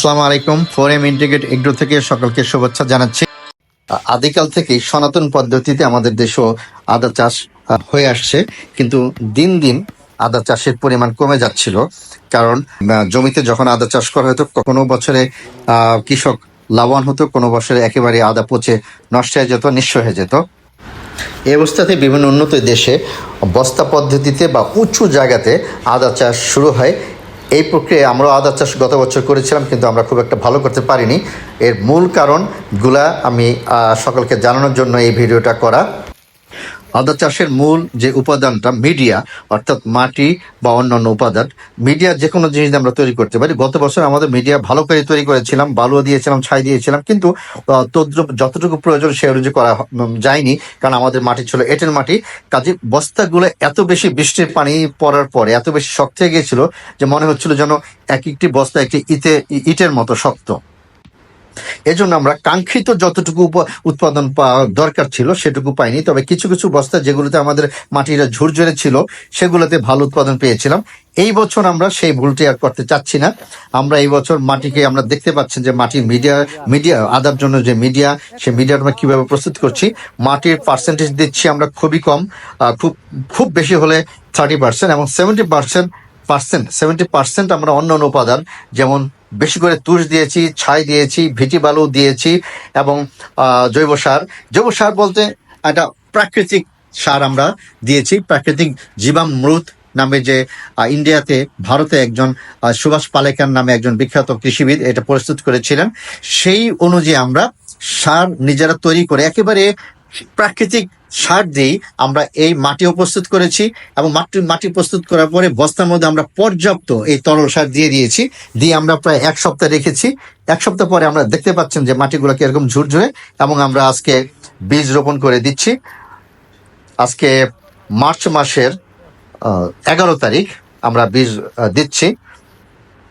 আসসালামু আলাইকুম। Four M integrate agro থেকে সকলকে শুভেচ্ছা জানাচ্ছি। আদিকাল থেকেই সনাতন পদ্ধতিতে আমাদের দেশও আদা চাষ হয়ে আসছে। কিন্তু দিন দিন আদা চাষের পরিমাণ কমে যাচ্ছিল। কারণ জমিতে যখন আদা চাষ করা হতো, কোনো বছরে কৃষক লাভবান হতো, কোনো বছরে একেবারে আদা পচে নষ্ট হয়ে যেত, নিঃস্ব হয়ে যেত। এই অবস্থাতে বিভিন্ন উন্নত দেশে বস্তা পদ্ধতিতে বা উঁচু জায়গাতে আদা চাষ শুরু হয়। এই প্রক্রিয়ায় আমরা আদা চাষ গত বছর করেছিলাম, কিন্তু আমরা খুব একটা ভালো করতে পারিনি। এর মূল কারণগুলা আমি সকলকে জানানোর জন্য এই ভিডিওটা করা। আদা চাষের মূল যে উপাদানটা, মিডিয়া, অর্থাৎ মাটি বা অন্যান্য উপাদান, মিডিয়া যে কোনো জিনিস আমরা তৈরি করতে পারি। গত বছর আমাদের মিডিয়া ভালো করে তৈরি করেছিলাম বালুও দিয়েছিলাম, ছাই দিয়েছিলাম, কিন্তু তদ্রুপ- যতটুকু প্রয়োজন সে অনুযায়ী করা যায়নি, কারণ আমাদের মাটি ছিল এঁটেল মাটি। কাজে বস্তাগুলো এত বেশি বৃষ্টির পানি পড়ার পরে, এত বেশি শক্ত হয়ে গিয়েছিল যে মনে হচ্ছিল যেন এক একটি বস্তা একটি ইতে ইটের মতো শক্ত। এজন্য আমরা কাঙ্ক্ষিত যতটুকু উৎপাদন দরকার ছিল সেটুকু পাইনি। তবে কিছু কিছু বস্তা যেগুলোতে আমাদের মাটিটা ঝুরঝুরে ছিল, সেগুলোতে ভালো উৎপাদন পেয়েছিলাম। এই বছর আমরা সেই ভুলটি আর করতে চাচ্ছি না। আমরা এই বছর মাটিকে আমরা দেখতে পাচ্ছেন যে মাটির মিডিয়া মিডিয়া আদার জন্য যে মিডিয়া সেই মিডিয়া আমরা কীভাবে প্রস্তুত করছি। মাটির পার্সেন্টেজ দিচ্ছি আমরা খুবই কম খুব খুব বেশি হলে থার্টি পার্সেন্ট এবং seventy percent percent seventy percent আমরা অন্য অন্য উপাদান, যেমন বেশি করে তুষ দিয়েছি, ছাই দিয়েছি, ভিটি বালু দিয়েছি এবং জৈব সার। জৈব সার বলতে একটা প্রাকৃতিক সার আমরা দিয়েছি। প্রাকৃতিক জীবামৃত নামে যে ইন্ডিয়াতে ভারতে একজন সুভাষ পালেকার নামে একজন বিখ্যাত কৃষিবিদ এটা প্রস্তুত করেছিলেন। সেই অনুযায়ী আমরা সার নিজেরা তৈরি করে একেবারে প্রাকৃতিক সার দিয়েই আমরা এই মাটিও প্রস্তুত করেছি এবং মাটি মাটি প্রস্তুত করার পরে বস্তার মধ্যে আমরা পর্যাপ্ত এই তরল সার দিয়ে দিয়েছি। দিয়ে আমরা প্রায় এক সপ্তাহ রেখেছি। এক সপ্তাহ পরে আমরা দেখতে পাচ্ছেন যে মাটিগুলো কীরকম ঝুরঝুরে এবং আমরা আজকে বীজ রোপণ করে দিচ্ছি। আজকে মার্চ মাসের এগারো তারিখ আমরা বীজ দিচ্ছি।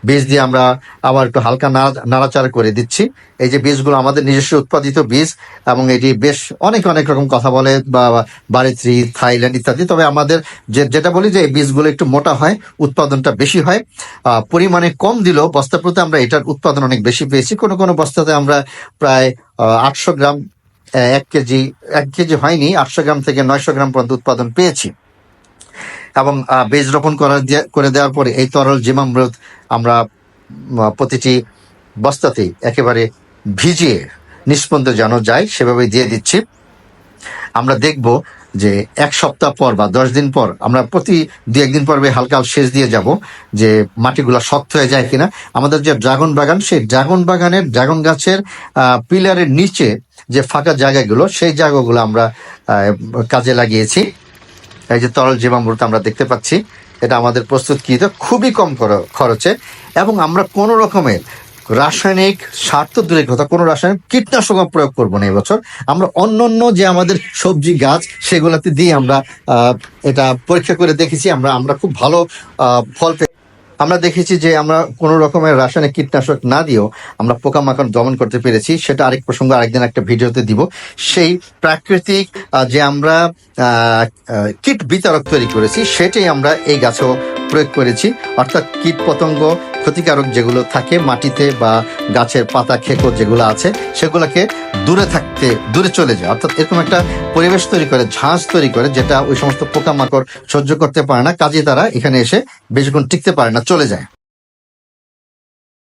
বীজ দিয়ে আমরা আবার একটু হালকা নাড়া- নাড়াচাড়া করে দিচ্ছি। এই যে বীজগুলো আমাদের নিজস্ব উৎপাদিত বীজ এবং এটি বেশ অনেক অনেক রকম কথা বলে, বা বারিত্রি, থাইল্যান্ড ইত্যাদি। তবে আমাদের যে, যেটা বলি যে, এই বীজগুলো একটু মোটা হয়, উৎপাদনটা বেশি হয়। পরিমাণে কম দিলেও বস্তা প্রতি আমরা এটার উৎপাদন অনেক বেশি পেয়েছি। কোনো কোনো বস্তাতে আমরা প্রায় আটশো গ্রাম এক কেজি এক কেজি হয়নি, আটশো গ্রাম থেকে নয়শো গ্রাম পর্যন্ত উৎপাদন পেয়েছি। এবং বীজ রোপণ করা করে দেওয়ার পরে এই তরল জীবামৃত আমরা প্রতিটি বস্তাতেই একেবারে ভিজিয়ে নিষ্পন্দ যেন যায় সেভাবে দিয়ে দিচ্ছি। আমরা দেখব যে এক সপ্তাহ পর বা দশ দিন পর আমরা প্রতি দু একদিন পর হালকা সেচ দিয়ে যাব যে মাটিগুলো শক্ত হয়ে যায় কিনা। আমাদের যে ড্রাগন বাগান, সেই ড্রাগন বাগানের ড্রাগন গাছের পিলারের নিচে যে ফাঁকা জায়গাগুলো, সেই জায়গাগুলো আমরা কাজে লাগিয়েছি। এই যে তরল জীবামৃত আমরা দেখতে পাচ্ছি, এটা আমাদের প্রস্তুত প্রস্তুতকৃত, খুবই কম খর- খরচে, এবং আমরা কোনো রকমের রাসায়নিক সার তো দূরের কথা, কোনো রাসায়নিক কীটনাশক প্রয়োগ করব না এবছর আমরা অন্য অন্য যে আমাদের সবজি, গাছ, সেগুলোতে দিয়ে আমরা এটা পরীক্ষা করে দেখেছি। আমরা আমরা খুব ভালো ফল আমরা দেখেছি যে আমরা কোনো রকমের রাসায়নিক কীটনাশক না দিয়েও আমরা পোকামাকড় দমন করতে পেরেছি। সেটা আরেক প্রসঙ্গ, আরেকদিন একটা ভিডিওতে দিব। সেই প্রাকৃতিক যে আমরা কীট বিতারক তৈরি করেছি, সেটাই আমরা এই গাছেও প্রয়োগ করেছি। অর্থাৎ কীট পতঙ্গ ক্ষতিকারক যেগুলো থাকে মাটিতে বা গাছের পাতা খেকো যেগুলো আছে, সেগুলোকে দূরে থাকতে, দূরে চলে যায়। অর্থাৎ এরকম একটা পরিবেশ তৈরি করে, ঝাঁজ তৈরি করে, যেটা ওই সমস্ত পোকামাকড় সহ্য করতে পারে না। কাজে তারা এখানে এসে বেশিক্ষণ টিকতে পারে না, চলে যায়।